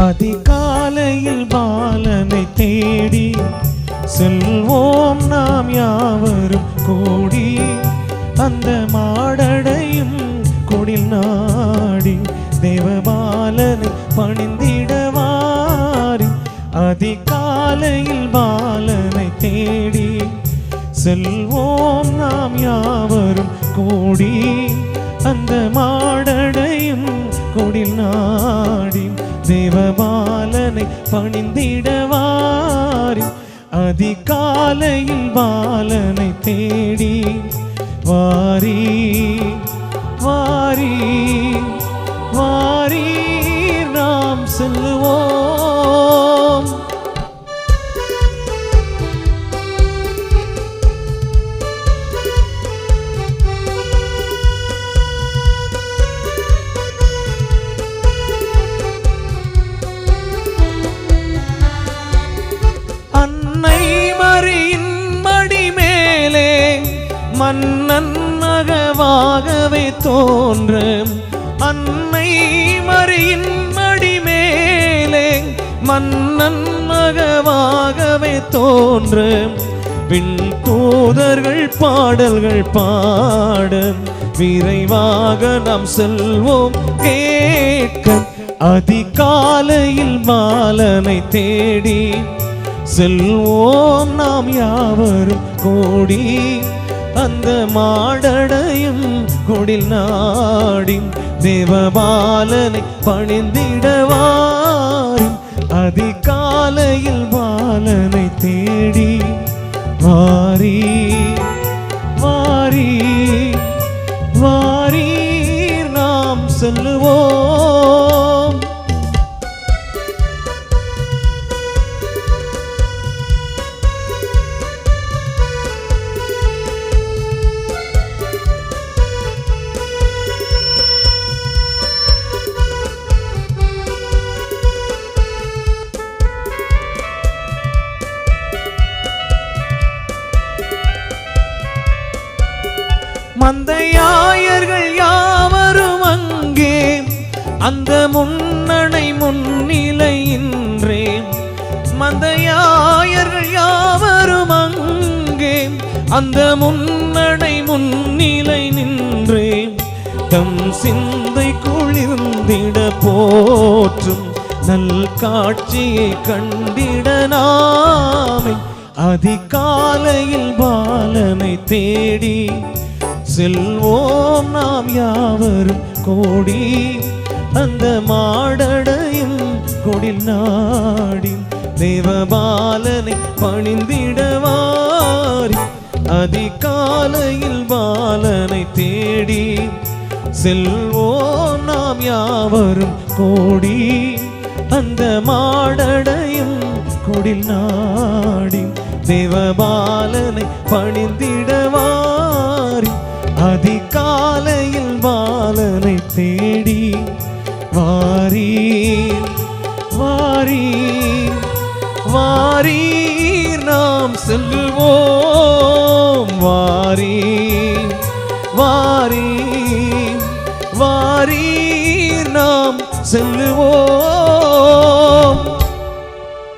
அதிகாலையில் பாலனை தேடி செல்வோம் நாம் யாவரும் கூடி அந்த மாடடையும் கொடில் நாடி தேவபாலனை பணிந்திடவாரி அதிகாலையில் பாலனை தேடி செல்வோம் நாம் யாவரும் கூடி அந்த மாடடையும் கொடில் நாடி பணிந்திடவாரி அதிகாலையில் பாலனை தேடி வாரி வாரி வாரி நாம் செல்லுவோம். மன்னன் நகவாகவே தோன்ற அன்னை மறியின் மடிமேலே மன்னன் மகவாகவே தோன்ற விண் தூதர்கள் பாடல்கள் பாட விரைவாக நாம் செல்வோம் கேட்க. அதிகாலையில் மாலனை தேடி செல்வோம் நாம் யாவரும் கோடி. அந்த மாடடையும் குடில் நாடின் தேவபாலனை பணிந்திடவாரும் அதிகாலையில் பாலனை தேடி வாரி வாரி வாரி நாம் செல்லுவோம். மந்தையாயர்கள் யாவரும் அங்கே. அந்த முன்னணை முன்னிலையின்றே மந்தையாயர்கள் யாவரும் அங்கே. அந்த முன்னணை முன்னிலை நின்றே. தம் சிந்தை குளிர்ந்திட போற்றும் நல் காட்சியை கண்டிட நாமே. அதிகாலையில் பாலனை தேடி செல்வோம் நாம் யாவரும் கோடி அந்த மாடடையும் கொடில் நாடி தேவபாலனை பணிந்திடவாரி அதிகாலையில் பாலனை தேடி செல்வோம் நாம் யாவரும் கோடி அந்த மாடடையும் கொடில் நாடி தேவபாலனை பணிந்திட அதிகாலையில் பாலனை தேடி வாரி வாரி வாரி நாம் செல்வோம். வாரி வாரி வாரி நாம் செல்வோம்.